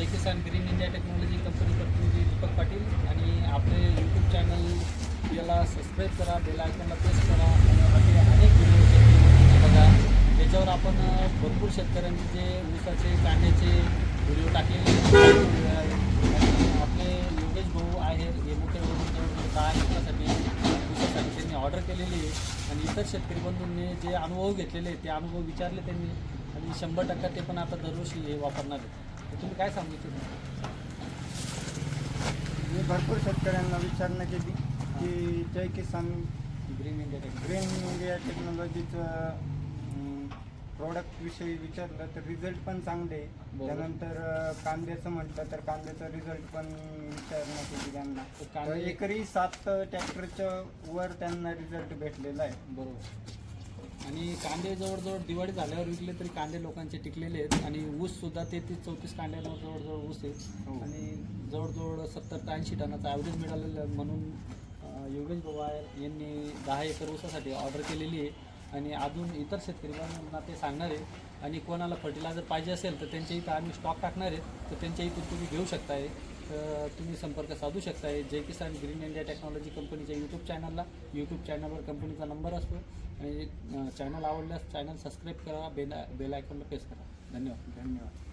Jai Kisan green India technology company प्रतिनिधी दीपक पाटील आणि आपले यूट्यूब चॅनल याला सबस्क्राईब करा बेल आयकॉनला प्रेस करा आणि अनेक व्हिडिओ शेतकरी बघा. त्याच्यावर आपण भरपूर शेतकऱ्यांचे जे ऊसाचे कांद्याचे व्हिडिओ टाकलेले आपले योगेश भाऊ आहेत हे मोठे जवळजवळ म्हणजे ऊसासाठी त्यांनी ऑर्डर केलेली आहे. आणि इतर शेतकरी बंधूंनी जे अनुभव घेतलेले ते अनुभव विचारले त्यांनी. आणि शंभर टक्का ते पण आता दरवर्षी हे वापरणार आहेत. तुम्ही काय सांगू इच्छिता मी भरपूर शेतकऱ्यांना विचारणा केली की Jai Kisan green India green India टेक्नॉलॉजीचं प्रोडक्ट विषयी विचारलं तर रिझल्ट पण चांगले. त्यानंतर कांद्याचं म्हटलं तर कांद्याचा रिझल्ट पण विचारणा केली त्यांना. एकरी सात ट्रॅक्टरच्या वर त्यांना रिझल्ट भेटलेला आहे. बरोबर. आणि कांदे जवळजवळ दिवाळी झाल्यावर विकले तरी कांदे लोकांचे टिकलेले आहेत. आणि ऊस सुद्धा तेहतीस चौतीस कांद्यावर जवळजवळ ऊस आहे. हो. आणि जवळजवळ सत्तर ते ऐंशी टनाचं ॲव्हरेज मिळालेलं म्हणून योगेश बाबा यांनी दहा एकर ऊसासाठी ऑर्डर केलेली आहे. आणि अजून इतर शेतकरी बांधवांना ते सांगणार आहे. आणि कोणाला फर्टिलायझर पाहिजे असेल तर त्यांच्या इथं आम्ही स्टॉक टाकणार आहे. तर त्यांच्या इथून तुम्ही घेऊ शकताय. तर तुम्ही संपर्क साधू शकताय. Jai Kisan green India technology कंपनीच्या यूट्यूब चॅनलला यूट्यूब चॅनलवर कंपनीचा नंबर असतो. आणि चॅनल आवडल्यास चॅनल सबस्क्राईब करा. बेल बेल आयकॉनला प्रेस करा. धन्यवाद. धन्यवाद.